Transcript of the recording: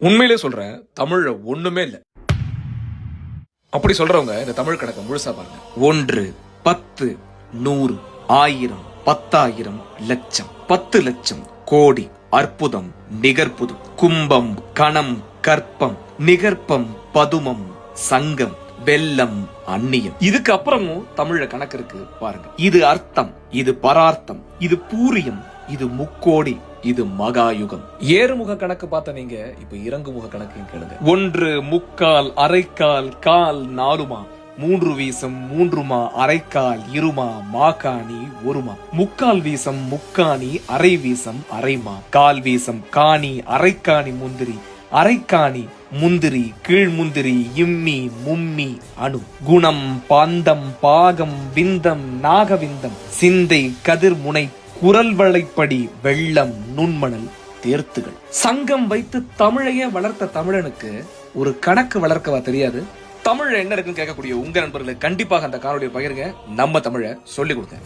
உண்மையிலே சொல்றேன் தமிழ்ல ஒண்ணுமே இல்ல. அப்படி சொல்றவங்க இந்த தமிழ் கணக்கை முழுசா பாருங்க. ஒன்று பத்து நூறு ஆயிரம் பத்தாயிரம் லட்சம் பத்து லட்சம் கோடி அற்புதம் நிகர்ப்புதும் கும்பம் கணம் கற்பம் நிகர்ப்பம் பதுமம் சங்கம் வெள்ளம் அந்நியம். இதுக்கு அப்புறமும் தமிழ்ல கணக்கு இருக்கு பாருங்க. இது அர்த்தம் இது பரார்த்தம் இது பூரியம் இது முக்கோடி இது மகாயுகம். ஏறுமுக கணக்கு பார்த்த நீங்க இப்ப இறங்குமுக கணக்கு கேளுங்க. ஒன்று முக்கால் அரைக்கால் கால் நாலுமா? மூன்று வீசம் மூன்றுமா? அரைக்கால் இருமா? மாகாணி ஒருமா? முக்கால் வீசம் முக்காணி அரை வீசம் அரைமா? கால் வீசம் காணி அரைக்காணி முந்திரி. அரைக்காணி முந்திரி கீழ்முந்திரி இம்மி மும்மி அணு. குணம் பாந்தம் பாகம் விந்தம் நாகவிந்தம். சிந்தை கதிர்முனை குரல் வளைப்படி வெள்ளம் நுண்மணல் தேர்த்துகள். சங்கம் வைத்து தமிழையே வளர்த்த தமிழனுக்கு ஒரு கணக்கு வளர்க்கவா தெரியாது? தமிழ் என்ன இருக்குன்னு கேட்கக்கூடிய உங்க நண்பர்களுக்கு கண்டிப்பாக அந்த காணொலியை பகிருங்க. நம்ம தமிழை சொல்லிக் கொடுங்க.